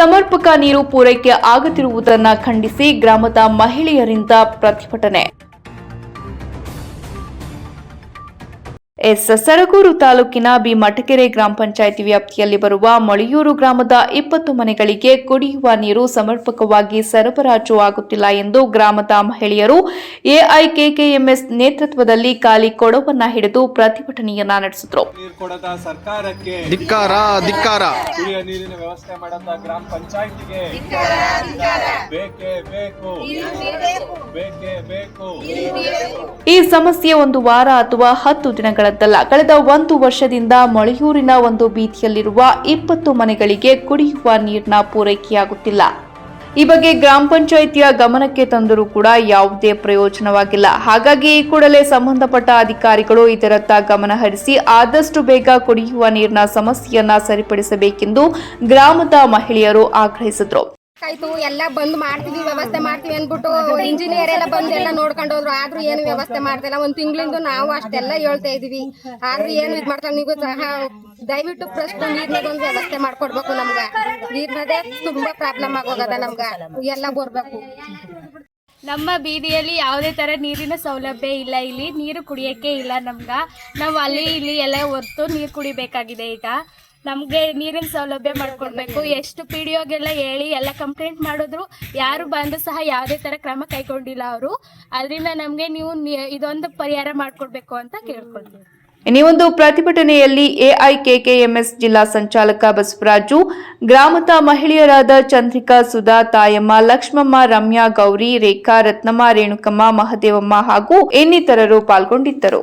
ಸಮರ್ಪಕ ನೀರು ಪೂರೈಕೆ ಆಗುತ್ತಿರುವುದನ್ನು ಖಂಡಿಸಿ ಗ್ರಾಮದ ಮಹಿಳೆಯರಿಂದ ಪ್ರತಿಭಟನೆ. ಎಸ್ ಸರಗೂರು ತಾಲೂಕಿನ ಬಿ ಮಟಕೆರೆ ಗ್ರಾಮ ಪಂಚಾಯಿತಿ ವ್ಯಾಪ್ತಿಯಲ್ಲಿ ಬರುವ ಮೊಳೆಯೂರು ಗ್ರಾಮದ ಇಪ್ಪತ್ತು ಮನೆಗಳಿಗೆ ಕುಡಿಯುವ ನೀರು ಸಮರ್ಪಕವಾಗಿ ಸರಬರಾಜು ಆಗುತ್ತಿಲ್ಲ ಎಂದು ಗ್ರಾಮದ ಮಹಿಳೆಯರು ಎಐಕೆಕೆಎಂಎಸ್ ನೇತೃತ್ವದಲ್ಲಿ ಖಾಲಿ ಕೊಡವನ್ನ ಹಿಡಿದು ಪ್ರತಿಭಟನೆಯನ್ನ ನಡೆಸಿದರು. ನೀರು ಕೊಡದ ಸರ್ಕಾರಕ್ಕೆ ಧಿಕ್ಕಾರ ಧಿಕ್ಕಾರ. ನೀರಿನ ವ್ಯವಸ್ಥೆ ಮಾಡದ ಗ್ರಾಮ ಪಂಚಾಯತಿಗೆ ಬೇಕೇ ಬೇಕು. ಬೇಕೇ ಬೇಕು. ಈ ಸಮಸ್ಯೆ ಒಂದು ವಾರ ಅಥವಾ ಹತ್ತು ದಿನಗಳದ್ದಲ್ಲ ಕಳೆದ ಒಂದು ವರ್ಷದಿಂದ ಮೊಳೆಯೂರಿನ ಒಂದು ಬೀದಿಯಲ್ಲಿರುವ ಇಪ್ಪತ್ತು ಮನೆಗಳಿಗೆ ಕುಡಿಯುವ ನೀರಿನ ಪೂರೈಕೆಯಾಗುತ್ತಿಲ್ಲ. ಈ ಬಗ್ಗೆ ಗ್ರಾಮ ಪಂಚಾಯಿತಿಯ ಗಮನಕ್ಕೆ ತಂದರೂ ಕೂಡ ಯಾವುದೇ ಪ್ರಯೋಜನವಾಗಿಲ್ಲ. ಹಾಗಾಗಿ ಈ ಕೂಡಲೇ ಸಂಬಂಧಪಟ್ಟ ಅಧಿಕಾರಿಗಳು ಇದರತ್ತ ಗಮನ ಹರಿಸಿ ಆದಷ್ಟು ಬೇಗ ಕುಡಿಯುವ ನೀರಿನ ಸಮಸ್ಯೆಯನ್ನ ಸರಿಪಡಿಸಬೇಕೆಂದು ಗ್ರಾಮದ ಮಹಿಳೆಯರು ಆಗ್ರಹಿಸಿದರು. ಆಯ್ತು, ಎಲ್ಲ ಬಂದ್ ಮಾಡ್ತೀವಿ ವ್ಯವಸ್ಥೆ ಮಾಡ್ತೀವಿ ಅಂದ್ಬಿಟ್ಟು ಇಂಜಿನಿಯರ್ ಎಲ್ಲ ಬಂದು ಎಲ್ಲ ನೋಡ್ಕೊಂಡು ಹೋದ್ರು. ಆದ್ರೂ ಏನು ವ್ಯವಸ್ಥೆ ಮಾಡ್ತಿಲ್ಲ. ಒಂದ್ ತಿಂಗಳಿಂದ ನಾವು ಅಷ್ಟೆಲ್ಲ ಹೇಳ್ತಾ ಇದೀವಿ ಆದ್ರೂ ಏನು ಇದ್ ಮಾಡ್ತಾರೆ ನೀವು ಸಹ ದಯವಿಟ್ಟು ಪ್ರಶ್ನೆ ನೀರ್ನದ ಒಂದು ವ್ಯವಸ್ಥೆ ಮಾಡ್ಕೊಡ್ಬೇಕು ನಮ್ಗ. ನೀರ್ನದೇ ತುಂಬಾ ಪ್ರಾಬ್ಲಮ್ ಆಗೋಗದ ನಮ್ಗ. ಎಲ್ಲ ಬರ್ಬೇಕು. ನಮ್ಮ ಬೀದಿಯಲ್ಲಿ ಯಾವುದೇ ತರ ನೀರಿನ ಸೌಲಭ್ಯ ಇಲ್ಲ ಇಲ್ಲಿ. ನೀರು ಕುಡಿಯಕ್ಕೆ ಇಲ್ಲ ನಮ್ಗ. ನಾವು ಅಲ್ಲಿ ಇಲ್ಲಿ ಎಲ್ಲ ಹೊರ್ತು ನೀರು ಕುಡಿಬೇಕಾಗಿದೆ ಈಗ. ನಮಗೆ ನೀರಿನ ಸೌಲಭ್ಯ ಮಾಡ್ಕೊಡ್ಬೇಕು. ಎಷ್ಟು ಪಿ ಡಿ ಒಗೆಲ್ಲ ಹೇಳಿ ಎಲ್ಲ ಕಂಪ್ಲೇಂಟ್ ಮಾಡಿದ್ರು, ಯಾರು ಬಂದು ಸಹ ಯಾವುದೇ ಥರ ಕ್ರಮ ಕೈಗೊಂಡಿಲ್ಲ ಅವರು. ಅದರಿಂದ ನಮಗೆ ನೀವು ಇದೊಂದು ಪರಿಹಾರ ಮಾಡಿಕೊಡ್ಬೇಕು ಅಂತ ಕೇಳ್ಕೊಳ್ತೀವಿ. ಒಂದು ಪ್ರತಿಭಟನೆಯಲ್ಲಿ ಎಐಕೆಕೆಎಂಎಸ್ ಜಿಲ್ಲಾ ಸಂಚಾಲಕ ಬಸವರಾಜು, ಗ್ರಾಮದ ಮಹಿಳೆಯರಾದ ಚಂದ್ರಿಕಾ ಸುಧಾ, ತಾಯಮ್ಮ ಲಕ್ಷ್ಮಮ್ಮ, ರಮ್ಯಾ ಗೌರಿ, ರೇಖಾ ರತ್ನಮ್ಮ, ರೇಣುಕಮ್ಮ, ಮಹದೇವಮ್ಮ ಹಾಗೂ ಇನ್ನಿತರರು ಪಾಲ್ಗೊಂಡಿದ್ದರು.